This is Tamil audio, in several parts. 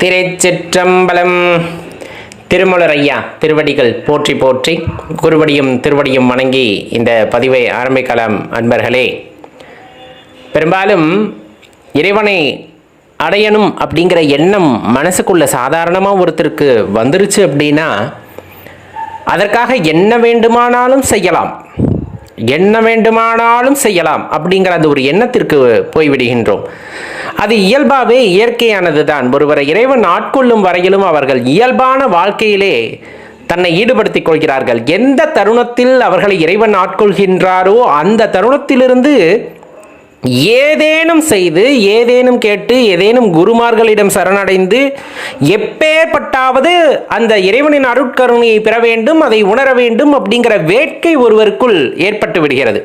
திருச்சிற்றம்பலம். திருமலரய்யா திருவடிகள் போற்றி போற்றி குருவடியும் திருவடியும் வணங்கி இந்த பதிவை ஆரம்பிக்கலாம் அன்பர்களே. பெரும்பாலும் இறைவனை அடையணும் அப்படிங்கிற எண்ணம் மனசுக்குள்ள சாதாரணமாக ஒருத்தருக்கு வந்துருச்சு அப்படின்னா அதற்காக என்ன வேண்டுமானாலும் செய்யலாம். என்ன வேண்டுமானாலும் செய்யலாம் அப்படிங்கிற அந்த ஒரு எண்ணத்திற்கு போய்விடுகின்றோம். அது இயல்பாகவே இயற்கையானது தான் ஒருவரை இறைவன் ஆட்கொள்ளும் வரையிலும் அவர்கள் இயல்பான வாழ்க்கையிலே தன்னை ஈடுபடுத்திக் கொள்கிறார்கள். எந்த தருணத்தில் அவர்களை இறைவன் ஆட்கொள்கின்றாரோ அந்த தருணத்திலிருந்து ஏதேனும் செய்து ஏதேனும் கேட்டு ஏதேனும் குருமார்களிடம் சரணடைந்து எப்பேற்பட்டாவது அந்த இறைவனின் அருட்கருணையை பெற வேண்டும் அதை உணர வேண்டும் அப்படிங்கிற வேட்கை ஒருவருக்குள் ஏற்பட்டு விடுகிறது.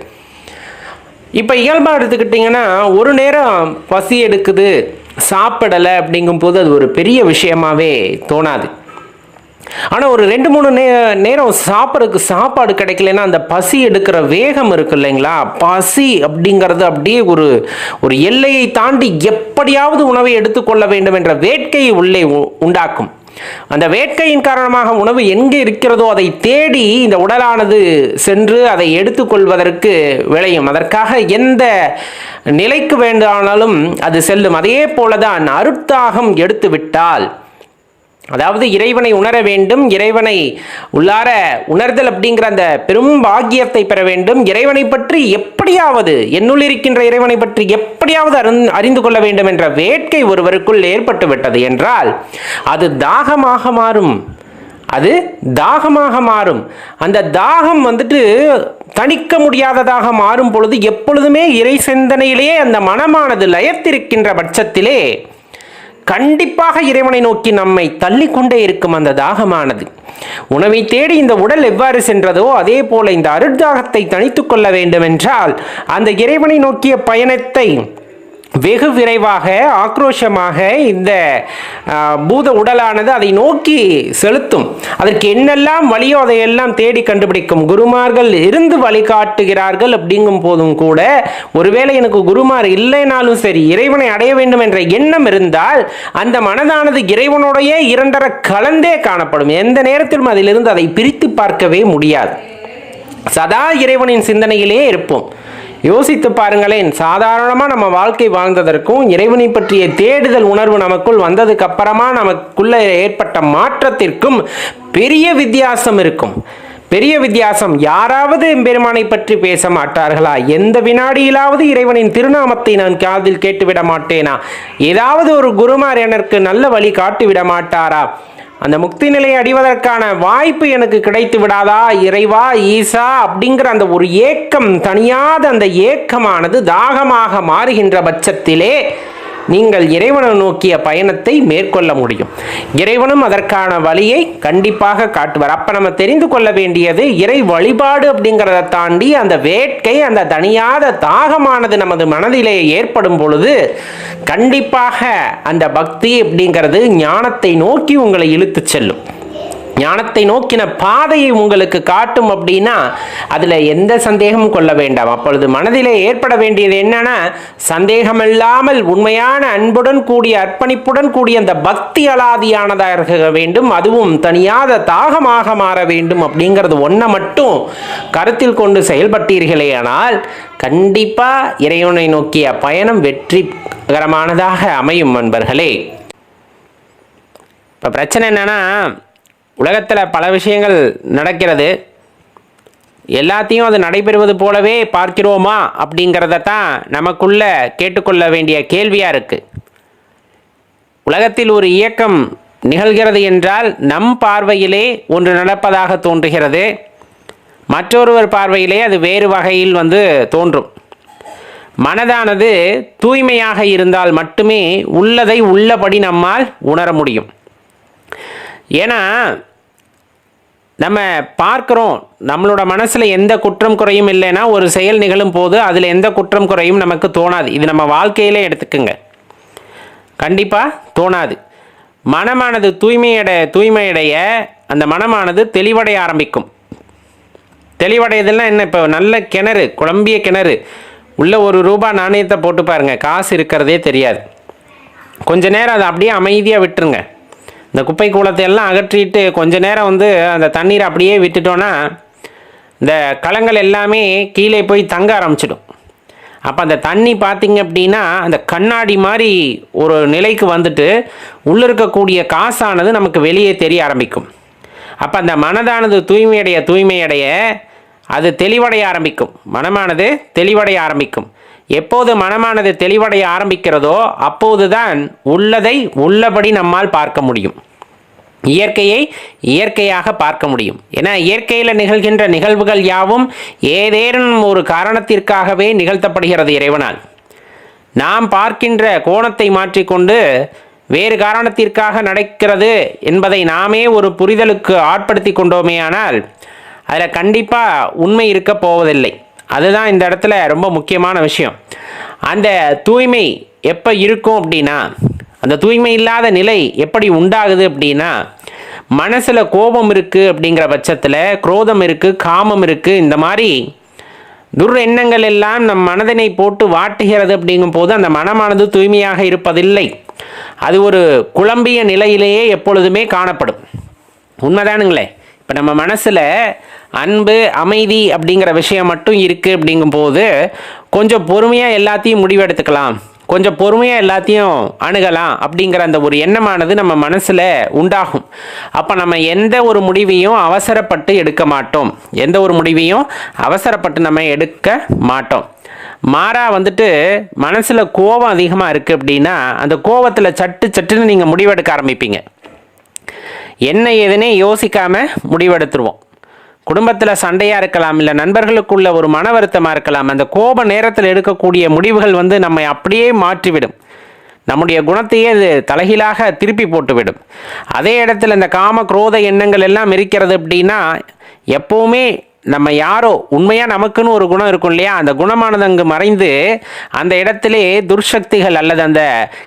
இப்போ இயல்பாக எடுத்துக்கிட்டிங்கன்னா ஒரு நேரம் பசி எடுக்குது சாப்பிடலை அப்படிங்கும்போது அது ஒரு பெரிய விஷயமாகவே தோணாது. ஆனால் ஒரு ரெண்டு மூணு நே நேரம் சாப்பிட்றதுக்கு சாப்பாடு கிடைக்கலன்னா அந்த பசி எடுக்கிற வேகம் இருக்கு இல்லைங்களா? பசி அப்படிங்கிறது அப்படியே ஒரு ஒரு எல்லையை தாண்டி எப்படியாவது உணவை எடுத்துக்கொள்ள வேண்டும் என்ற வேட்கையை உள்ளே உ- உண்டாக்கும். அந்த வேட்கையின் காரணமாக உணவு எங்கே இருக்கிறதோ அதை தேடி இந்த உடலானது சென்று அதை எடுத்துக்கொள்வதற்கு விளையும். அதற்காக எந்த நிலைக்கு வேண்டானாலும் அது செல்லும். அதே போலதான் அருட்தாகம் எடுத்து விட்டால் அதாவது இறைவனை உணர வேண்டும் இறைவனை உள்ளார உணர்தல் அப்படிங்கிற அந்த பெரும் பாக்கியத்தை பெற வேண்டும். இறைவனை பற்றி எப்படியாவது என்னுள் இருக்கின்ற இறைவனை பற்றி எப்படியாவது அறிந்து அறிந்து கொள்ள வேண்டும் என்ற வேட்கை ஒருவருக்குள் ஏற்பட்டு விட்டது என்றால் அது தாகமாக மாறும். அது தாகமாக மாறும். அந்த தாகம் வந்துட்டு தணிக்க முடியாததாக மாறும் பொழுது எப்பொழுதுமே இறை சிந்தனையிலேயே அந்த மனமானது லயத்திருக்கின்ற பட்சத்திலே கண்டிப்பாக இறைவனை நோக்கி நம்மை தள்ளிக்கொண்டே இருக்கும் அந்த தாகமானது. உணவை தேடி இந்த உடல் எவ்வாறு சென்றதோ அதே போல இந்த அருட்தாகத்தை தணித்துக் கொள்ள வேண்டும் என்றால் அந்த இறைவனை நோக்கிய பயணத்தை வெகு விரைவாக ஆக்ரோஷமாக இந்த பூத உடலானது அதை நோக்கி செலுத்தும். அதற்கு என்னெல்லாம் வழியோ அதையெல்லாம் தேடி கண்டுபிடிக்கும். குருமார்கள் இருந்து வழிகாட்டுகிறார்கள் அப்படிங்கும் போதும் கூட ஒருவேளை எனக்கு குருமார் இல்லைனாலும் சரி இறைவனை அடைய வேண்டும் என்ற எண்ணம் இருந்தால் அந்த மனதானது இறைவனுடைய இரண்டர கலந்தே காணப்படும். எந்த நேரத்திலும் அதிலிருந்து அதை பிரித்து பார்க்கவே முடியாது. சதா இறைவனின் சிந்தனையிலே இருப்போம். யோசித்து பாருங்களேன். சாதாரணமாக நம்ம வாழ்க்கை வாழ்ந்ததற்கும் இறைவனை பற்றிய தேடுதல் உணர்வு நமக்குள் வந்ததுக்கு அப்புறமா நமக்குள்ள ஏற்பட்ட மாற்றத்திற்கும் பெரிய வித்தியாசம் இருக்கும். பெரிய வித்தியாசம் யாராவது எம்பெருமானை பற்றி பேச மாட்டார்களா? எந்த வினாடியிலாவது இறைவனின் திருநாமத்தை நான் காதில் கேட்டுவிட மாட்டேனா? ஏதாவது ஒரு குருமார் எனக்கு நல்ல வழி காட்டிவிட மாட்டாரா? அந்த முக்தி நிலையை அடைவதற்கான வாய்ப்பு எனக்கு கிடைத்து விடாதா இறைவா ஈசா அப்படிங்கிற அந்த ஒரு ஏக்கம் தனியாத அந்த ஏக்கமானது தாகமாக மாறுகின்ற பட்சத்திலே நீங்கள் இறைவனை நோக்கிய பயணத்தை மேற்கொள்ள முடியும். இறைவனும் அதற்கான வழியை கண்டிப்பாக காட்டுவார். அப்போ நம்ம தெரிந்து கொள்ள வேண்டியது இறை வழிபாடு அப்படிங்கிறத தாண்டி அந்த வேட்கை அந்த தனியாத தாகமானது நமது மனதிலே ஏற்படும் பொழுது கண்டிப்பாக அந்த பக்தி அப்படிங்கிறது ஞானத்தை நோக்கி உங்களை இழுத்துச் செல்லும். ஞானத்தை நோக்கின பாதையை உங்களுக்கு காட்டும் அப்படின்னா அதில் எந்த சந்தேகமும் கொள்ள வேண்டாம். அப்பொழுது மனதிலே ஏற்பட வேண்டியது என்னன்னா சந்தேகமில்லாமல் உண்மையான அன்புடன் கூடிய அர்ப்பணிப்புடன் கூடிய அந்த பக்தி அலாதியானதாக இருக்க வேண்டும். அதுவும் தனியாத தாகமாக மாற வேண்டும் அப்படிங்கிறது ஒன்றை மட்டும் கருத்தில் கொண்டு செயல்பட்டீர்களேயானால் கண்டிப்பாக இறைவனை நோக்கிய பயணம் வெற்றிகரமானதாக அமையும் நண்பர்களே இப்போ பிரச்சனை என்னன்னா உலகத்தில் பல விஷயங்கள் நடக்கிறது. எல்லாத்தையும் அது நடைபெறுவது போலவே பார்க்கிறோமா அப்படிங்கிறத தான் நமக்குள்ள கேட்டுக்கொள்ள வேண்டிய கேள்வியாக இருக்குது உலகத்தில் ஒரு இயக்கம் நிகழ்கிறது என்றால் நம் பார்வையிலே ஒன்று நடப்பதாக தோன்றுகிறது. மற்றொருவர் பார்வையிலே அது வேறு வகையில் வந்து தோன்றும். மனதானது தூய்மையாக இருந்தால் மட்டுமே உள்ளதை உள்ளபடி நம்மால் உணர முடியும். ஏன்னா நம்ம பார்க்குறோம் நம்மளோட மனசில் எந்த குற்றம் குறையும் இல்லைன்னா ஒரு செயல் நிகழும் போது அதில் எந்த குற்றம் குறையும் நமக்கு தோணாது. இது நம்ம வாழ்க்கையிலே எடுத்துக்குங்க. கண்டிப்பாக தோணாது. மனமானது தூய்மையடை தூய்மையடைய அந்த மனமானது தெளிவடைய ஆரம்பிக்கும். தெளிவடையதெல்லாம் என்ன? இப்போ நல்ல கிணறு குழம்பிய கிணறு. உள்ள ஒரு ரூபாய் நாணயத்தை போட்டு பாருங்கள் காசு இருக்கிறதே தெரியாது. கொஞ்ச நேரம் அதை அப்படியே அமைதியாக விட்டுருங்க. இந்த குப்பை கூலத்தை எல்லாம் அகற்றிட்டு கொஞ்ச நேரம் வந்து அந்த தண்ணீரை அப்படியே விட்டுட்டோன்னா இந்த களங்கள் எல்லாமே கீழே போய் தங்க ஆரம்பிச்சிடும். அப்போ அந்த தண்ணி பார்த்தீங்க அப்படின்னா அந்த கண்ணாடி மாதிரி ஒரு நிலைக்கு வந்துட்டு உள்ளே இருக்கக்கூடிய காசானது நமக்கு வெளியே தெரிய ஆரம்பிக்கும். அப்போ அந்த மனதானது தூய்மையடைய தூய்மையடைய அது தெளிவடைய ஆரம்பிக்கும். மனமானது தெளிவடைய ஆரம்பிக்கும். எப்போது மனமானது தெளிவடைய ஆரம்பிக்கிறதோ அப்போதுதான் உள்ளதை உள்ளபடி நம்மால் பார்க்க முடியும். இயற்கையை இயற்கையாக பார்க்க முடியும். ஏன்னா இயற்கையில் நிகழ்கின்ற நிகழ்வுகள் யாவும் ஏதேனும் ஒரு காரணத்திற்காகவே நிகழ்த்தப்படுகிறது இறைவனால். நாம் பார்க்கின்ற கோணத்தை மாற்றிக்கொண்டு வேறு காரணத்திற்காக நடக்கிறது என்பதை நாமே ஒரு புரிதலுக்கு ஆட்படுத்தி கொண்டோமேயானால் அதில் கண்டிப்பாக உண்மை இருக்கப் போவதில்லை. அதுதான் இந்த இடத்துல ரொம்ப முக்கியமான விஷயம். அந்த தூய்மை எப்போ இருக்கும் அப்படின்னா அந்த தூய்மை இல்லாத நிலை எப்படி உண்டாகுது அப்படின்னா மனசில் கோபம் இருக்குது அப்படிங்கிற பட்சத்தில் குரோதம் இருக்குது காமம் இருக்குது இந்த மாதிரி துர் எண்ணங்கள் எல்லாம் நம் மனதினை போட்டு வாட்டுகிறது அப்படிங்கும் போது அந்த மனமானது தூய்மையாக இருப்பதில்லை. அது ஒரு குழம்பிய நிலையிலேயே எப்பொழுதுமே காணப்படும். உண்மைதானுங்களே? இப்போ நம்ம மனசில் அன்பு அமைதி அப்படிங்கிற விஷயம் மட்டும் இருக்குது அப்படிங்கும்போது கொஞ்சம் பொறுமையாக எல்லாத்தையும் முடிவெடுத்துக்கலாம். கொஞ்சம் பொறுமையாக எல்லாத்தையும் அணுகலாம் அப்படிங்கிற அந்த ஒரு எண்ணமானது நம்ம மனசில் உண்டாகும். அப்போ நம்ம எந்த ஒரு முடிவையும் அவசரப்பட்டு எடுக்க மாட்டோம். எந்த ஒரு முடிவையும் அவசரப்பட்டு நம்ம எடுக்க மாட்டோம். மாறா வந்துட்டு மனசில் கோபம் அதிகமாக இருக்குது அப்படின்னா அந்த கோபத்தில் சட்டு சட்டுன்னு நீங்கள் முடிவெடுக்க ஆரம்பிப்பீங்க. என்ன ஏதுன்னே யோசிக்காமல் முடிவெடுத்துருவோம். குடும்பத்தில் சண்டையாக இருக்கலாம் இல்லை நண்பர்களுக்குள்ள ஒரு மன வருத்தமாக இருக்கலாம் அந்த கோப நேரத்தில் எடுக்கக்கூடிய முடிவுகள் வந்து நம்மை அப்படியே மாற்றிவிடும். நம்முடைய குணத்தையே அது தலைகீழாக திருப்பி போட்டுவிடும். அதே இடத்துல இந்த காம குரோத எண்ணங்கள் எல்லாம் இருக்கிறது அப்படின்னா எப்போவுமே நம்ம யாரோ உண்மையாக நமக்குன்னு ஒரு குணம் இருக்கும் இல்லையா? அந்த குணமானது அங்கு மறைந்து அந்த இடத்திலே துர்சக்திகள் அல்லது அந்த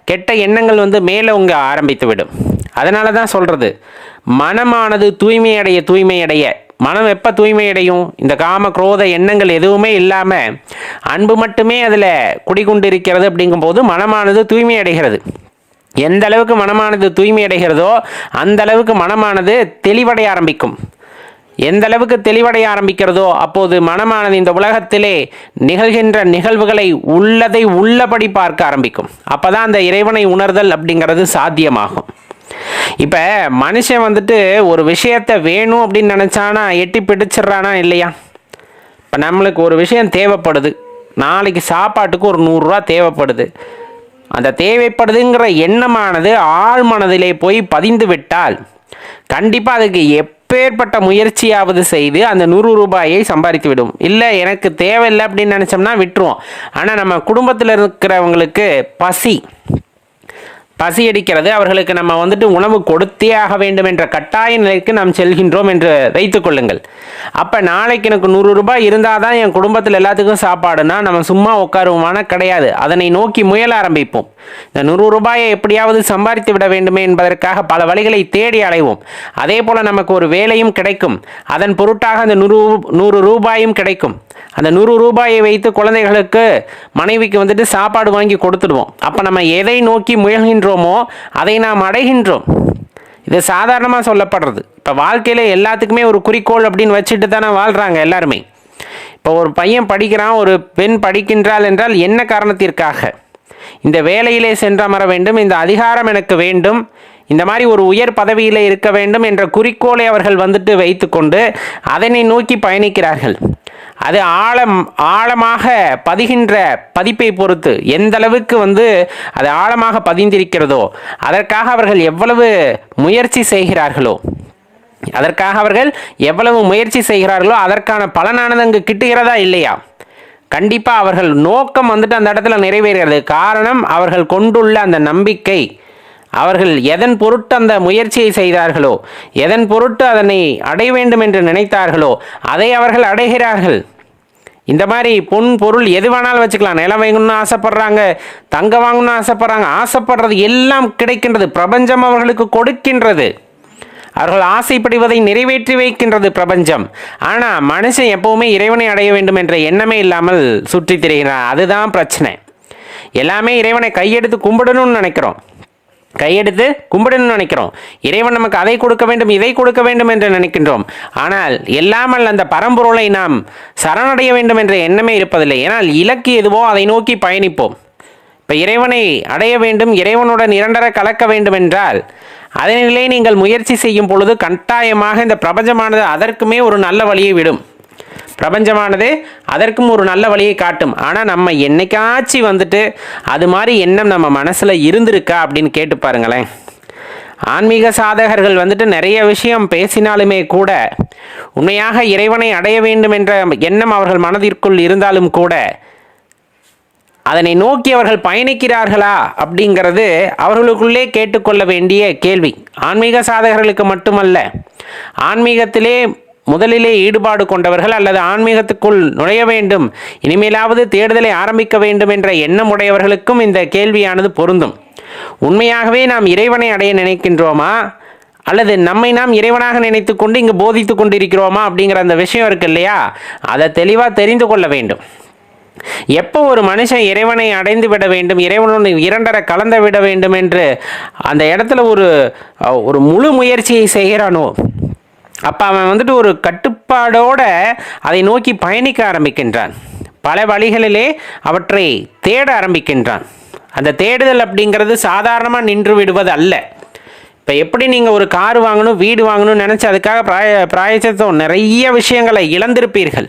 கெட்ட எண்ணங்கள் வந்து மேலே உங்க ஆரம்பித்து விடும். அதனால தான் சொல்கிறது மனமானது தூய்மையடைய தூய்மையடைய. மனம் எப்போ தூய்மையடையும்? இந்த காம குரோத எண்ணங்கள் எதுவுமே இல்லாமல் அன்பு மட்டுமே அதில் குடிகொண்டிருக்கிறது அப்படிங்கும்போது மனமானது தூய்மை அடைகிறது எந்த அளவுக்கு மனமானது தூய்மை அடைகிறதோ அந்த அளவுக்கு மனமானது தெளிவடைய ஆரம்பிக்கும். எந்த அளவுக்கு தெளிவடைய ஆரம்பிக்கிறதோ அப்போது மனமானது இந்த உலகத்திலே நிகழ்கின்ற நிகழ்வுகளை உள்ளதை உள்ளபடி பார்க்க ஆரம்பிக்கும். அப்போதான் அந்த இறைவனை உணர்தல் அப்படிங்கிறது சாத்தியமாகும். இப்போ மனுஷன் வந்துட்டு ஒரு விஷயத்த வேணும் அப்படின்னு நினச்சானா எட்டி பிடிச்சிடுறானா இல்லையா? இப்போ நம்மளுக்கு ஒரு விஷயம் தேவைப்படுது. நாளைக்கு சாப்பாட்டுக்கு ஒரு நூறுரூவா தேவைப்படுது. அந்த தேவைப்படுதுங்கிற எண்ணமானது ஆழ் மனதிலே போய் பதிந்து விட்டால் கண்டிப்பாக அதுக்கு எப் எப்பேற்பட்ட முயற்சியாவது செய்து அந்த நூறு ரூபாயை சம்பாதித்து விடும் இல்லை எனக்கு தேவையில்லை அப்படின்னு நினச்சோம்னா விட்டுருவோம். ஆனால் நம்ம குடும்பத்தில் இருக்கிறவங்களுக்கு பசி பசி அடிக்கிறது அவர்களுக்கு நம்ம வந்துட்டு உணவு கொடுத்தே ஆக வேண்டும் என்ற கட்டாய நிலைக்கு நாம் செல்கின்றோம் என்று வைத்துக் கொள்ளுங்கள். அப்போ நாளைக்கு எனக்கு நூறு ரூபாய் இருந்தால் தான் என் குடும்பத்தில் எல்லாத்துக்கும் சாப்பாடுனா நம்ம சும்மா உட்காருவோமான கிடையாது. அதனை நோக்கி முயல ஆரம்பிப்போம். இந்த நூறு ரூபாயை எப்படியாவது சம்பாதித்து விட வேண்டுமே என்பதற்காக பல வழிகளை தேடி அலைவோம். அதே போல் நமக்கு ஒரு வேலையும் கிடைக்கும். அதன் பொருட்டாக அந்த நூறு நூறு ரூபாயும் கிடைக்கும். அந்த நூறு ரூபாயை வைத்து குழந்தைகளுக்கு மனைவிக்கு வந்துட்டு சாப்பாடு வாங்கி கொடுத்துடுவோம். அப்போ நம்ம எதை நோக்கி முயல்கின்றோமோ அதை நாம் அடைகின்றோம். இது சாதாரணமாக சொல்லப்படுறது. இப்போ வாழ்க்கையில் எல்லாத்துக்குமே ஒரு குறிக்கோள் அப்படின்னு வச்சுட்டு தானே வாழ்கிறாங்க எல்லாருமே. இப்போ ஒரு பையன் படிக்கிறான் ஒரு பெண் படிக்கின்றாள் என்றால் என்ன காரணத்திற்காக? இந்த வேலையிலே சென்றமர வேண்டும் இந்த அதிகாரம் எனக்கு வேண்டும் இந்த மாதிரி ஒரு உயர் பதவியில் இருக்க வேண்டும் என்ற குறிக்கோளை அவர்கள் வந்துட்டு வைத்துக்கொண்டு அதனை நோக்கி பயணிக்கிறார்கள். அது ஆழம் ஆழமாக பதிகின்ற பதிப்பை பொறுத்து எந்த அளவுக்கு வந்து அது ஆழமாக பதிந்திருக்கிறதோ அதற்காக அவர்கள் எவ்வளவு முயற்சி செய்கிறார்களோ அதற்காக அவர்கள் எவ்வளவு முயற்சி செய்கிறார்களோ அதற்கான பலனானது அங்கு கிட்டுகிறதா இல்லையா? கண்டிப்பாக அவர்கள் நோக்கம் வந்துட்டு அந்த இடத்துல நிறைவேறுகிறது. காரணம் அவர்கள் கொண்டுள்ள அந்த நம்பிக்கை. அவர்கள் எதன் பொருட்டு அந்த முயற்சியை செய்தார்களோ எதன் பொருட்டு அதனை அடைய வேண்டும் என்று நினைத்தார்களோ அதை அவர்கள் அடைகிறார்கள். இந்த மாதிரி பொன் பொருள் எது வேணாலும் வச்சுக்கலாம். நிலம் வாங்கணும்னு ஆசைப்படுறாங்க தங்க வாங்கணும்னு ஆசைப்படுறாங்க. ஆசைப்படுறது எல்லாம் கிடைக்கின்றது பிரபஞ்சம் அவர்களுக்கு கொடுக்கின்றது. அவர்கள் ஆசைப்படுவதை நிறைவேற்றி வைக்கின்றது பிரபஞ்சம். ஆனால் மனுஷன் எப்பவுமே இறைவனை அடைய வேண்டும் என்ற எண்ணமே இல்லாமல் சுற்றித் திரிகிறான். அதுதான் பிரச்சனை. எல்லாமே இறைவனை கையெடுத்து கும்பிடணும்னு நினைக்கிறோம். கையெடுத்து கும்பிடணும்னு நினைக்கிறோம். இறைவன் நமக்கு அதை கொடுக்க வேண்டும் இதை கொடுக்க வேண்டும் என்று நினைக்கின்றோம். ஆனால் எல்லாமல் அந்த பரம்பொருளை நாம் சரணடைய வேண்டும் என்ற எண்ணமே இருப்பதில்லை. ஏனால் இலக்கு எதுவோ அதை நோக்கி பயணிப்போம். இப்போ இறைவனை அடைய வேண்டும் இறைவனுடன் இரண்டர கலக்க வேண்டும் என்றால் அதனிலே நீங்கள் முயற்சி செய்யும் பொழுது கட்டாயமாக இந்த பிரபஞ்சமானது அதற்குமே ஒரு நல்ல வழியை விடும். பிரபஞ்சமானது அதற்கும் ஒரு நல்ல வழியை காட்டும். ஆனால் நம்ம என்னைக்காச்சு வந்துட்டு அது மாதிரி எண்ணம் நம்ம மனசில் இருந்திருக்கா அப்படின்னு கேட்டு பாருங்களேன். ஆன்மீக சாதகர்கள் வந்துட்டு நிறைய விஷயம் பேசினாலுமே கூட உண்மையாக இறைவனை அடைய வேண்டும் என்ற எண்ணம் அவர்கள் மனதிற்குள் இருந்தாலும் கூட அதனை நோக்கி அவர்கள் பயணிக்கிறார்களா அப்படிங்கிறது அவர்களுக்குள்ளே கேட்டுக்கொள்ள வேண்டிய கேள்வி. ஆன்மீக சாதகர்களுக்கு மட்டுமல்ல ஆன்மீகத்திலே முதலிலே ஈடுபாடு கொண்டவர்கள் அல்லது ஆன்மீகத்துக்குள் நுழைய வேண்டும். இனிமேலாவது தேடுதலை ஆரம்பிக்க வேண்டும் என்ற எண்ணம் உடையவர்களுக்கும் இந்த கேள்வியானது பொருந்தும். உண்மையாகவே நாம் இறைவனை அடைய நினைக்கின்றோமா? அல்லது நம்மை நாம் இறைவனாக நினைத்து கொண்டு இங்கு போதித்து கொண்டிருக்கிறோமா? அப்படிங்கிற அந்த விஷயம் இருக்கு இல்லையா? அதை தெளிவாக தெரிந்து கொள்ள வேண்டும். எப்போ ஒரு மனுஷன் இறைவனை அடைந்து விட வேண்டும் இறைவனோடு இரண்டரை கலந்து விட வேண்டும் என்று அந்த இடத்துல ஒரு ஒரு முழு முயற்சியை செய்கிறானோ? அப்போ அவன் வந்துட்டு ஒரு கட்டுப்பாடோட அதை நோக்கி பயணிக்க ஆரம்பிக்கின்றான். பல வழிகளிலே அவற்றை தேட ஆரம்பிக்கின்றான். அந்த தேடுதல் அப்படிங்கிறது சாதாரணமாக நின்று விடுவது அல்ல. இப்போ எப்படி நீங்கள் ஒரு கார் வாங்கணும் வீடு வாங்கணும்னு நினச்சி அதுக்காக பிராய பிராயச்சித்தம் நிறைய விஷயங்களை இழந்திருப்பீர்கள்.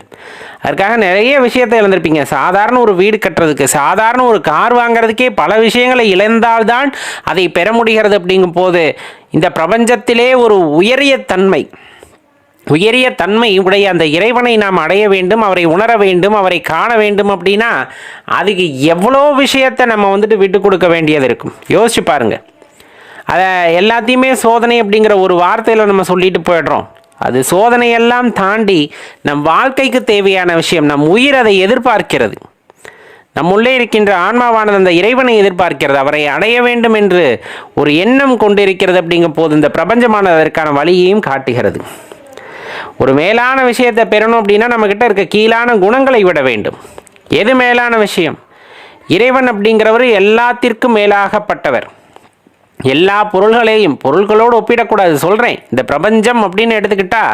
அதுக்காக நிறைய விஷயத்தை இழந்திருப்பீங்க. சாதாரண ஒரு வீடு கட்டுறதுக்கு சாதாரண ஒரு கார் வாங்குறதுக்கே பல விஷயங்களை இழந்தால்தான் அதை பெற முடிகிறது அப்படிங்கும் போது இந்த பிரபஞ்சத்திலே ஒரு உயரிய தன்மை உயரிய தன்மை உடைய அந்த இறைவனை நாம் அடைய வேண்டும் அவரை உணர வேண்டும் அவரை காண வேண்டும் அப்படின்னா அதுக்கு எவ்வளோ விஷயத்தை நம்ம வந்துட்டு விட்டு கொடுக்க வேண்டியது இருக்கும். யோசிச்சு பாருங்கள் அதை எல்லாத்தையுமே சோதனை அப்படிங்கிற ஒரு வார்த்தையில் நம்ம சொல்லிட்டு போயிடுறோம். அது சோதனையெல்லாம் தாண்டி நம் வாழ்க்கைக்கு தேவையான விஷயம் நம் உயிர் அதை எதிர்பார்க்கிறது. நம்முள்ளே இருக்கின்ற ஆன்மாவானது அந்த இறைவனை எதிர்பார்க்கிறது. அவரை அடைய வேண்டும் என்று ஒரு எண்ணம் கொண்டிருக்கிறது அப்படிங்கும் போது இந்த பிரபஞ்சமானது அதற்கான வழியையும் காட்டுகிறது. ஒரு மேலான விஷயத்தை பெறணும் அப்படின்னா நம்மக்கிட்ட இருக்க கீழான குணங்களை விட வேண்டும். எது மேலான விஷயம்? இறைவன் அப்படிங்கிறவர் எல்லாத்திற்கும் மேலாகப்பட்டவர். எல்லா பொருள்களையும் பொருள்களோடு ஒப்பிடக்கூடாது சொல்கிறேன் இந்த பிரபஞ்சம் அப்படின்னு எடுத்துக்கிட்டா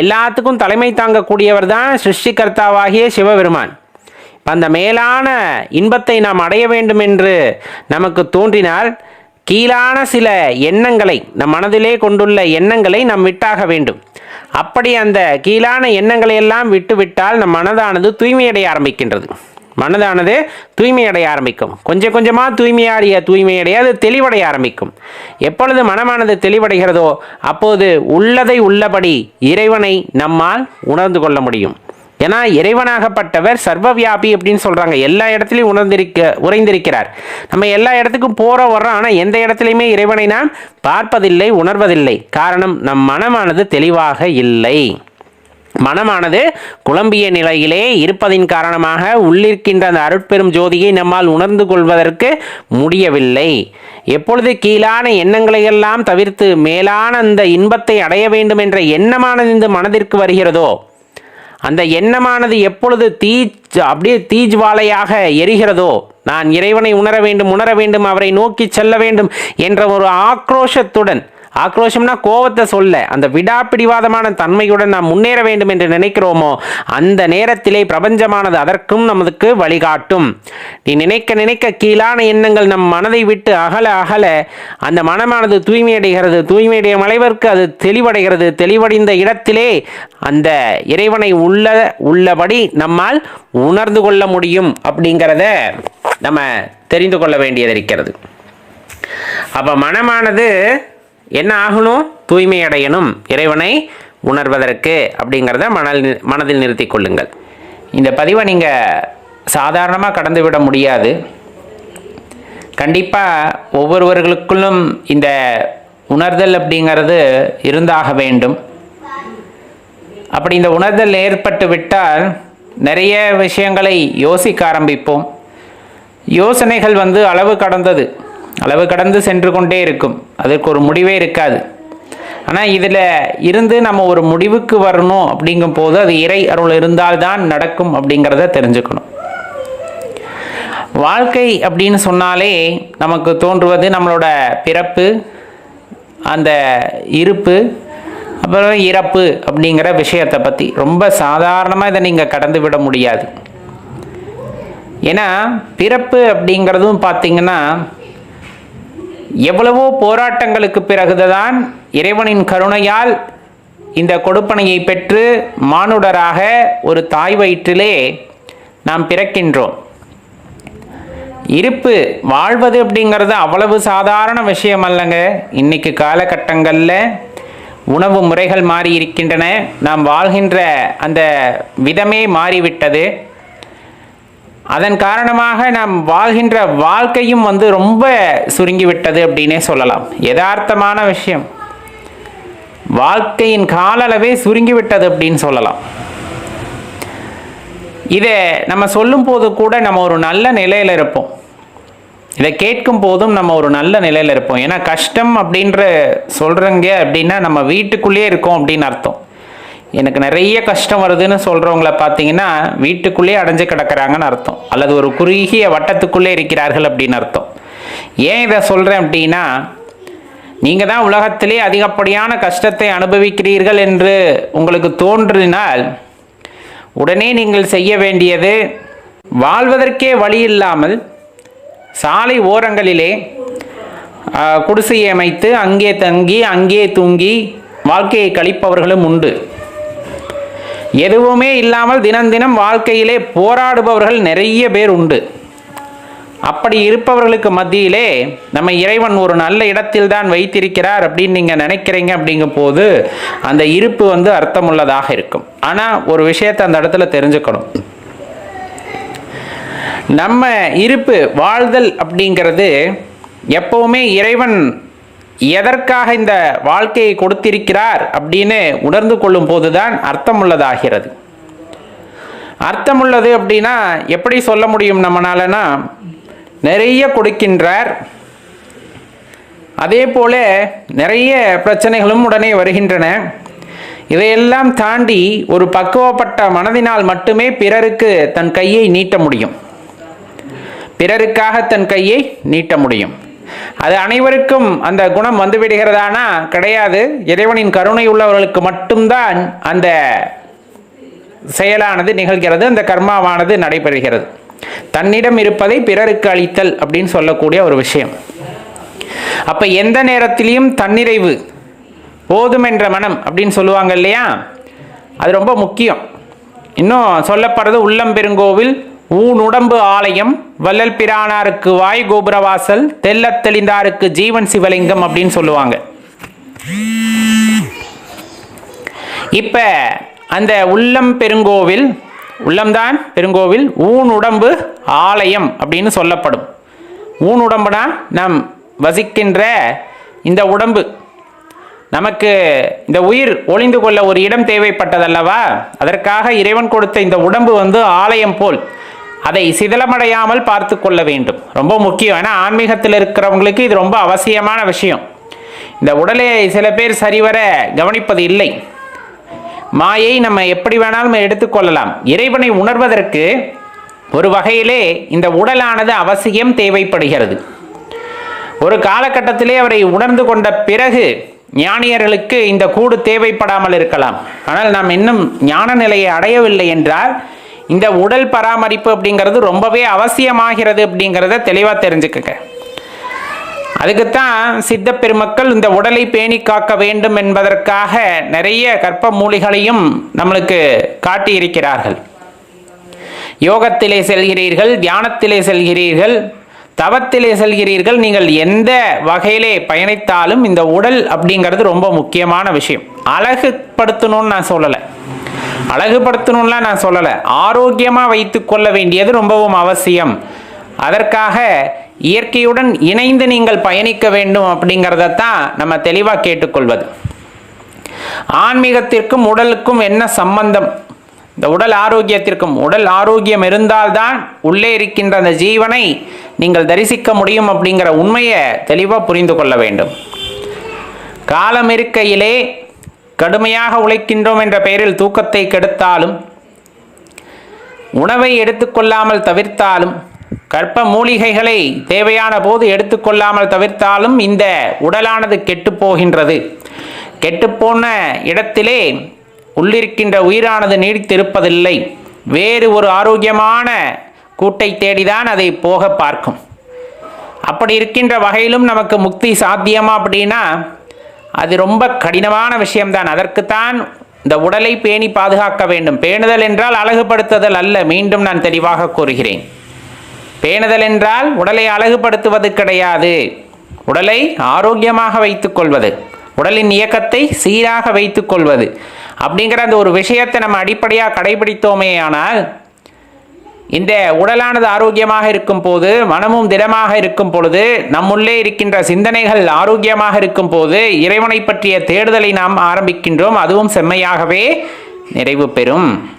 எல்லாத்துக்கும் தலைமை தாங்கக்கூடியவர் தான் சிருஷ்டிகர்த்தாவாகிய சிவபெருமான். அந்த மேலான இன்பத்தை நாம் அடைய வேண்டும் என்று நமக்கு தோன்றினால் கீழான சில எண்ணங்களை நம் மனதிலே கொண்டுள்ள எண்ணங்களை நாம் விட்டாக வேண்டும். அப்படி அந்த கீழான எண்ணங்களை எல்லாம் விட்டுவிட்டால் நம் மனதானது தூய்மையடைய ஆரம்பிக்கின்றது. மனதானது தூய்மையடைய ஆரம்பிக்கும். கொஞ்சம் கொஞ்சமாக தூய்மையாடிய தூய்மையடைய அது தெளிவடைய ஆரம்பிக்கும். எப்பொழுது மனமானது தெளிவடைகிறதோ அப்போது உள்ளதை உள்ளபடி இறைவனை நம்மால் உணர்ந்து கொள்ள முடியும். ஏன்னா இறைவனாகப்பட்டவர் சர்வவியாபி அப்படின்னு சொல்கிறாங்க எல்லா இடத்துலையும் உணர்ந்திருக்க உறைந்திருக்கிறார். நம்ம எல்லா இடத்துக்கும் போகிறோம் வர்றோம். ஆனால் எந்த இடத்துலையுமே இறைவனை நாம் பார்ப்பதில்லை உணர்வதில்லை. காரணம் நம் மனமானது தெளிவாக இல்லை. மனமானது குழம்பிய நிலையிலே இருப்பதின் காரணமாக உள்ளிருக்கின்ற அந்த அருட்பெரும் ஜோதியை நம்மால் உணர்ந்து கொள்வதற்கு முடியவில்லை. எப்பொழுது கீழான எண்ணங்களை எல்லாம் தவிர்த்து மேலான அந்த இன்பத்தை அடைய வேண்டும் என்ற எண்ணமானது இந்த மனதிற்கு வருகிறதோ அந்த எண்ணமானது எப்பொழுது தீ அப்படியே தீஜ்வாலையாக எரிகிறதோ நான் இறைவனை உணர வேண்டும் உணர வேண்டும் அவரை நோக்கி செல்ல வேண்டும் என்ற ஒரு ஆக்ரோஷத்துடன் ஆக்ரோஷம்னா கோவத்தை சொல்ல அந்த விடாப்பிடிவாதமான தன்மையுடன் நாம் முன்னேற வேண்டும் என்று நினைக்கிறோமோ அந்த நேரத்திலே பிரபஞ்சமானது அதற்கும் நமக்கு வழிகாட்டும். நீ நினைக்க நினைக்க கீழான எண்ணங்கள் நம் மனதை விட்டு அகல அகல அந்த மனமானது தூய்மையடைகிறது தூய்மையுடைய மலைவர்க்கு அது தெளிவடைகிறது தெளிவடைந்த இடத்திலே அந்த இறைவனை உள்ள உள்ளபடி நம்மால் உணர்ந்து கொள்ள முடியும் அப்படிங்கிறத நம்ம தெரிந்து கொள்ள வேண்டியது இருக்கிறது. அப்போ மனமானது என்ன ஆகணும்? தூய்மை அடையணும். இறைவனை உணர்வதற்கு அப்படிங்கிறத மனல் மனதில் நிறுத்தி கொள்ளுங்கள். இந்த பதிவை நீங்கள் சாதாரணமாக கடந்து விட முடியாது. கண்டிப்பாக ஒவ்வொருவர்களுக்குள்ளும் இந்த உணர்தல் அப்படிங்கிறது இருந்தாக வேண்டும். அப்படி இந்த உணர்தல் ஏற்பட்டு விட்டால் நிறைய விஷயங்களை யோசிக்க ஆரம்பிப்போம். யோசனைகள் வந்து அளவு கடந்தது. அளவு கடந்து சென்று கொண்டே இருக்கும். அதற்கு ஒரு முடிவே இருக்காது. ஆனால் இதில் இருந்து நம்ம ஒரு முடிவுக்கு வரணும் அப்படிங்கும் போது அது இறை அருள் இருந்தால்தான் நடக்கும் அப்படிங்கிறத தெரிஞ்சுக்கணும். வாழ்க்கை அப்படின்னு சொன்னாலே நமக்கு தோன்றுவது நம்மளோட பிறப்பு அந்த இருப்பு அப்புறம் இறப்பு அப்படிங்கிற விஷயத்தை பற்றி ரொம்ப சாதாரணமாக இதை நீங்கள் கடந்து விட முடியாது. ஏன்னா பிறப்பு அப்படிங்கிறதும் பார்த்தீங்கன்னா எவ்வளவோ போராட்டங்களுக்கு பிறகுதான் இறைவனின் கருணையால் இந்த கொடுப்பனையை பெற்று மானுடராக ஒரு தாய் வயிற்றிலே நாம் பிறக்கின்றோம். இருப்பு வாழ்வது அப்படிங்கிறது அவ்வளவு சாதாரண விஷயம் அல்லங்க. இன்னைக்கு காலகட்டங்களில் உணவு முறைகள் மாறி இருக்கின்றன நாம் வாழ்கின்ற அந்த விதமே மாறிவிட்டது. அதன் காரணமாக நாம் வாழ்கின்ற வாழ்க்கையும் வந்து ரொம்ப சுருங்கிவிட்டது அப்படின்னே சொல்லலாம். யதார்த்தமான விஷயம். வாழ்க்கையின் கால அளவே சுருங்கிவிட்டது அப்படின்னு சொல்லலாம். இதை நம்ம சொல்லும் போது கூட நம்ம ஒரு நல்ல நிலையில் இருப்போம். இதை கேட்கும் போதும் நம்ம ஒரு நல்ல நிலையில் இருப்போம். ஏன்னா கஷ்டம் அப்படின்ற சொல்கிறங்க அப்படின்னா நம்ம வீட்டுக்குள்ளேயே இருக்கோம் அப்படின்னு அர்த்தம். எனக்கு நிறைய கஷ்டம் வருதுன்னு சொல்கிறவங்கள பார்த்தீங்கன்னா வீட்டுக்குள்ளேயே அடைஞ்சு கிடக்கிறாங்கன்னு அர்த்தம். அல்லது ஒரு குறுகிய வட்டத்துக்குள்ளே இருக்கிறார்கள் அப்படின்னு அர்த்தம். ஏன் இதை சொல்கிறேன் அப்படின்னா நீங்கள் தான் உலகத்திலே அதிகப்படியான கஷ்டத்தை அனுபவிக்கிறீர்கள் என்று உங்களுக்கு தோன்றினால் உடனே நீங்கள் செய்ய வேண்டியது வாழ்வதற்கே வழி இல்லாமல் சாலை ஓரங்களிலே குடிசையை அமைத்து அங்கே தங்கி அங்கே தூங்கி வாழ்க்கையை கழிப்பவர்களும் உண்டு. எதுவுமே இல்லாமல் தினம் தினம் வாழ்க்கையிலே போராடுபவர்கள் நிறைய பேர் உண்டு. அப்படி இருப்பவர்களுக்கு மத்தியிலே நம்ம இறைவன் ஒரு நல்ல இடத்தில் தான் வைத்திருக்கிறார் அப்படின்னு நீங்கள் நினைக்கிறீங்க அப்படிங்கும் போது அந்த இருப்பு வந்து அர்த்தமுள்ளதாக இருக்கும். ஆனால் ஒரு விஷயத்தை அந்த இடத்துல தெரிஞ்சுக்கணும். நம்ம இருப்பு வாழ்தல் அப்படிங்கிறது எப்பவுமே இறைவன் எதற்காக இந்த வாழ்க்கையை கொடுத்திருக்கிறார் அப்படின்னு உணர்ந்து கொள்ளும் போதுதான் அர்த்தமுள்ளதாகிறது. அர்த்தமுள்ளது அப்படின்னா எப்படி சொல்ல முடியும் நம்மளாலனா நிறைய கொடுக்கின்றார். அதே போல நிறைய பிரச்சனைகளும் உடனே வருகின்றன. இதையெல்லாம் தாண்டி ஒரு பக்குவப்பட்ட மனதினால் மட்டுமே பிறருக்கு தன் கையை நீட்ட முடியும். பிறருக்காக தன் கையை நீட்ட முடியும். அது அனைவருக்கும் அந்த குணம் வந்து விடுகிறதானா? கிடையாது. இறைவனின் கருணை உள்ளவர்களுக்கு மட்டும்தான் அந்த செயலானது நிகழ்கிறது அந்த கர்மாவானது நடைபெறுகிறது. தன்னிடம் இருப்பதை பிறருக்கு அளித்தல் அப்படின்னு சொல்லக்கூடிய ஒரு விஷயம். அப்ப எந்த நேரத்திலையும் தன்னிறைவு போதும் என்ற மனம் அப்படின்னு சொல்லுவாங்க இல்லையா? அது ரொம்ப முக்கியம். இன்னும் சொல்லப்படுறது உள்ளம் பெருங்கோவில் ஊன் உடம்பு ஆலயம் வள்ளல் பிரானாருக்கு வாய் கோபுரவாசல் தெல்ல தெளிந்தாருக்கு ஜீவன் சிவலிங்கம் அப்படின்னு சொல்லுவாங்க. இப்ப அந்த உள்ளம் பெருங்கோவில் உள்ளம்தான் பெருங்கோவில் ஊன் உடம்பு ஆலயம் அப்படின்னு சொல்லப்படும். ஊன் உடம்புனா நாம் வசிக்கின்ற இந்த உடம்பு. நமக்கு இந்த உயிர் ஒளிந்து கொள்ள ஒரு இடம் தேவைப்பட்டதல்லவா? அதற்காக இறைவன் கொடுத்த இந்த உடம்பு வந்து ஆலயம் போல். அதை சிதிலமடையாமல் பார்த்து கொள்ள வேண்டும். ரொம்ப முக்கியம். ஏன்னா ஆன்மீகத்தில் இருக்கிறவங்களுக்கு இது ரொம்ப அவசியமான விஷயம். இந்த உடலை சில பேர் சரிவர கவனிப்பது இல்லை. மாயை நம்ம எப்படி வேணாலும் எடுத்துக்கொள்ளலாம் இறைவனை உணர்வதற்கு ஒரு வகையிலே இந்த உடலானது அவசியம் தேவைப்படுகிறது. ஒரு காலகட்டத்திலே அவரை உணர்ந்து கொண்ட பிறகு ஞானியர்களுக்கு இந்த கூடு தேவைப்படாமல் இருக்கலாம். ஆனால் நாம் இன்னும் ஞான நிலையை அடையவில்லை என்றால் இந்த உடல் பராமரிப்பு அப்படிங்கிறது ரொம்பவே அவசியமாகிறது அப்படிங்கிறத தெளிவாக தெரிஞ்சுக்கங்க. அதுக்குத்தான் சித்த பெருமக்கள் இந்த உடலை பேணி காக்க வேண்டும் என்பதற்காக நிறைய கற்ப மூலிகளையும் நம்மளுக்கு காட்டியிருக்கிறார்கள். யோகத்திலே செல்கிறீர்கள் தியானத்திலே செல்கிறீர்கள் தவத்திலே செல்கிறீர்கள் நீங்கள் எந்த வகையிலே பயணித்தாலும் இந்த உடல் அப்படிங்கிறது ரொம்ப முக்கியமான விஷயம். அழகுப்படுத்தணும்னு நான் சொல்லலை. அழகுபடுத்தணும்லாம் நான் சொல்லலை. ஆரோக்கியமாக வைத்து கொள்ள வேண்டியது ரொம்பவும் அவசியம். அதற்காக இயற்கையுடன் இணைந்து நீங்கள் பயணிக்க வேண்டும் அப்படிங்கிறதத்தான் நம்ம தெளிவாக கேட்டுக்கொள்வது. ஆன்மீகத்திற்கும் உடலுக்கும் என்ன சம்பந்தம்? இந்த உடல் ஆரோக்கியத்திற்கும் உடல் ஆரோக்கியம் இருந்தால்தான் உள்ளே இருக்கின்ற அந்த ஜீவனை நீங்கள் தரிசிக்க முடியும் அப்படிங்கிற உண்மையை தெளிவாக புரிந்து கொள்ள வேண்டும். காலம் இருக்கையிலே கடுமையாக உழைக்கின்றோம் என்ற பெயரில் தூக்கத்தை கெடுத்தாலும் உணவை எடுத்துக்கொள்ளாமல் தவிர்த்தாலும் கற்ப மூலிகைகளை தேவையான போது எடுத்துக்கொள்ளாமல் தவிர்த்தாலும் இந்த உடலானது கெட்டுப் போகின்றது. கெட்டுப்போன இடத்திலே உள்ளிருக்கின்ற உயிரானது நீடித்திருப்பதில்லை. வேறு ஒரு ஆரோக்கியமான கூட்டை தேடிதான் அதை போக பார்க்கும். அப்படி இருக்கின்ற வகையிலும் நமக்கு முக்தி சாத்தியமா அப்படின்னா அது ரொம்ப கடினமான விஷயம்தான். அதற்குத்தான் இந்த உடலை பேணி பாதுகாக்க வேண்டும். பேணுதல் என்றால் அழகுபடுத்துதல் அல்ல. மீண்டும் நான் தெளிவாக கூறுகிறேன். பேணுதல் என்றால் உடலை அழகுபடுத்துவது கிடையாது. உடலை ஆரோக்கியமாக வைத்துக்கொள்வது. உடலின் இயக்கத்தை சீராக வைத்துக்கொள்வது. அப்படிங்கிற அந்த ஒரு விஷயத்தை நம்ம அடிப்படையாக கடைபிடித்தோமே ஆனால் இந்த உடலானது ஆரோக்கியமாக இருக்கும் போது மனமும் திடமாக இருக்கும் பொழுது நம்முள்ளே இருக்கின்ற சிந்தனைகள் ஆரோக்கியமாக இருக்கும் போது இறைவனை பற்றிய தேடுதலை நாம் ஆரம்பிக்கின்றோம். அதுவும் செம்மையாகவே நிறைவு பெறும்.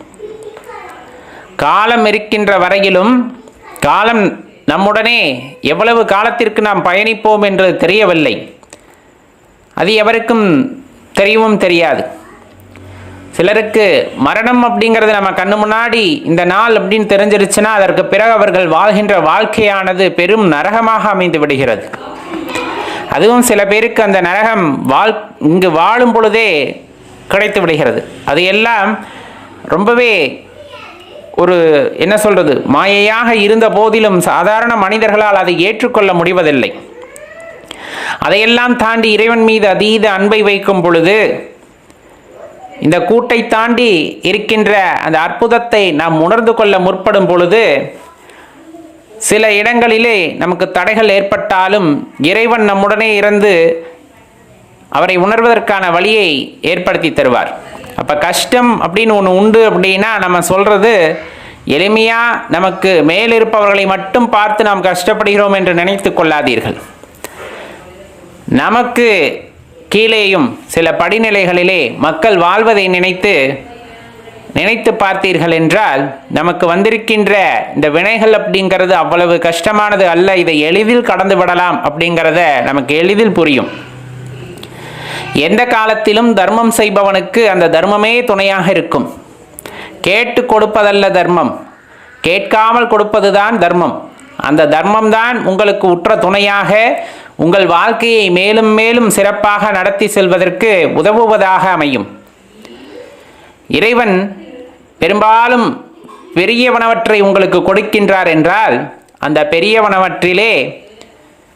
காலம் இருக்கின்ற வரையிலும் காலம் நம்முடனே எவ்வளவு காலத்திற்கு நாம் பயணிப்போம் என்று தெரியவில்லை. அது எவருக்கும் தெரியவும் தெரியாது. சிலருக்கு மரணம் அப்படிங்கிறது நம்ம கண்ணு முன்னாடி இந்த நாள் அப்படின்னு தெரிஞ்சிருச்சுன்னா அதற்கு பிறகு அவர்கள் வாழ்கின்ற வாழ்க்கையானது பெரும் நரகமாக அமைந்து விடுகிறது. அதுவும் சில பேருக்கு அந்த நரகம் வாழ் இங்கு வாழும் பொழுதே கிடைத்து விடுகிறது. அது எல்லாம் ரொம்பவே ஒரு என்ன சொல்றது மாயையாக இருந்த போதிலும் சாதாரண மனிதர்களால் அதை ஏற்றுக்கொள்ள முடிவதில்லை. அதையெல்லாம் தாண்டி இறைவன் மீது அதீத அன்பை வைக்கும் பொழுது இந்த கூட்டை தாண்டி இருக்கின்ற அந்த அற்புதத்தை நாம் உணர்ந்து கொள்ள முற்படும் பொழுது சில இடங்களிலே நமக்கு தடைகள் ஏற்பட்டாலும் இறைவன் நம்முடனே இருந்து அவரை உணர்வதற்கான வழியை ஏற்படுத்தி தருவார். அப்போ கஷ்டம் அப்படின்னு ஒன்று உண்டு அப்படின்னா நம்ம சொல்கிறது எளிமையாக நமக்கு மேலிருப்பவர்களை மட்டும் பார்த்து நாம் கஷ்டப்படுகிறோம் என்று நினைத்து கொள்ளாதீர்கள். நமக்கு கீழேயும் சில படிநிலைகளிலே மக்கள் வாழ்வதை நினைத்து நினைத்து பார்த்தீர்கள் என்றால் நமக்கு வந்திருக்கின்ற இந்த வினைகள் அப்படிங்கிறது அவ்வளவு கஷ்டமானது அல்ல இதை எளிதில் கடந்து விடலாம் அப்படிங்கிறத நமக்கு எளிதில் புரியும். எந்த காலத்திலும் தர்மம் செய்பவனுக்கு அந்த தர்மமே துணையாக இருக்கும். கேட்டு கொடுப்பதல்ல தர்மம். கேட்காமல் கொடுப்பதுதான் தர்மம். அந்த தர்மம் தான் உங்களுக்கு உற்ற துணையாக உங்கள் வாழ்க்கையை மேலும் மேலும் சிறப்பாக நடத்தி செல்வதற்கு உதவுவதாக அமையும். இறைவன் பெரும்பாலும் பெரியவனவற்றை உங்களுக்கு கொடுக்கின்றார் என்றால் அந்த பெரியவனவற்றிலே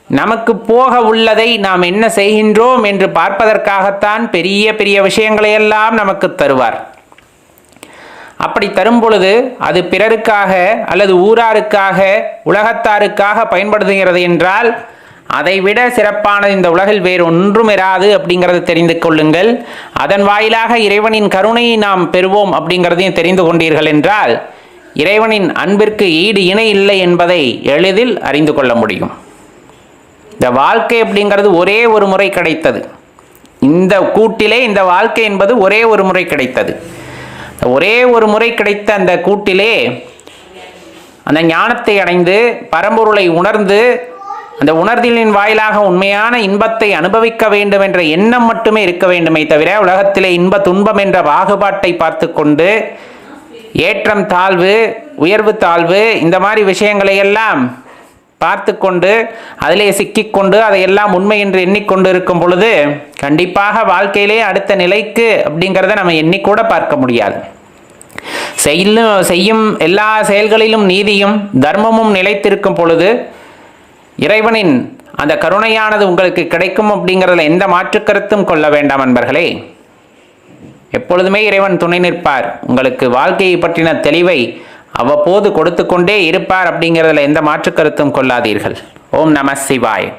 நமக்கு போக உள்ளதை நாம் என்ன செய்கின்றோம் என்று பார்ப்பதற்காகத்தான் பெரிய பெரிய விஷயங்களையெல்லாம் நமக்கு தருவார். அப்படி தரும் பொழுது அது பிறருக்காக அல்லது ஊராருக்காக உலகத்தாருக்காக பயன்படுத்துகிறது என்றால் அதைவிட சிறப்பானது இந்த உலகில் வேறு ஒன்றும் இராது அப்படிங்கிறத தெரிந்து கொள்ளுங்கள். அதன் வாயிலாக இறைவனின் கருணையை நாம் பெறுவோம் அப்படிங்கிறதையும் தெரிந்து கொண்டீர்கள் என்றால் இறைவனின் அன்பிற்கு ஈடு இணை இல்லை என்பதை எளிதில் அறிந்து கொள்ள முடியும். இந்த வாழ்க்கை அப்படிங்கிறது ஒரே ஒரு முறை கிடைத்தது. இந்த கூட்டிலே இந்த வாழ்க்கை என்பது ஒரே ஒரு முறை கிடைத்தது. ஒரே ஒரு முறை கிடைத்த அந்த கூட்டிலே அந்த ஞானத்தை அடைந்து பரம்பொருளை உணர்ந்து அந்த உணர்தலின் வாயிலாக உண்மையான இன்பத்தை அனுபவிக்க வேண்டும் என்ற எண்ணம் மட்டுமே இருக்க வேண்டுமே தவிர உலகத்திலே இன்ப துன்பம் என்ற பாகுபாட்டை பார்த்து கொண்டு ஏற்றம் தாழ்வு உயர்வு தாழ்வு இந்த மாதிரி விஷயங்களை எல்லாம் பார்த்து கொண்டு அதிலே சிக்கிக்கொண்டு அதையெல்லாம் உண்மை என்று எண்ணிக்கொண்டு இருக்கும் பொழுது கண்டிப்பாக வாழ்க்கையிலே அடுத்த நிலைக்கு அப்படிங்கிறத நம்ம எண்ணிக்கூட பார்க்க முடியாது. செய்யும் செய்யும் எல்லா செயல்களிலும் நீதியும் தர்மமும் நிலைத்திருக்கும் பொழுது இறைவனின் அந்த கருணையானது உங்களுக்கு கிடைக்கும் அப்படிங்கிறதுல எந்த மாற்று கருத்தும் கொள்ள வேண்டாம் அன்பர்களே. எப்பொழுதுமே இறைவன் துணை நிற்பார். உங்களுக்கு வாழ்க்கையை பற்றின தெளிவை அவ்வப்போது கொடுத்து கொண்டே இருப்பார் அப்படிங்கிறதுல எந்த மாற்று கருத்தும் கொள்ளாதீர்கள். ஓம் நம சிவாய்.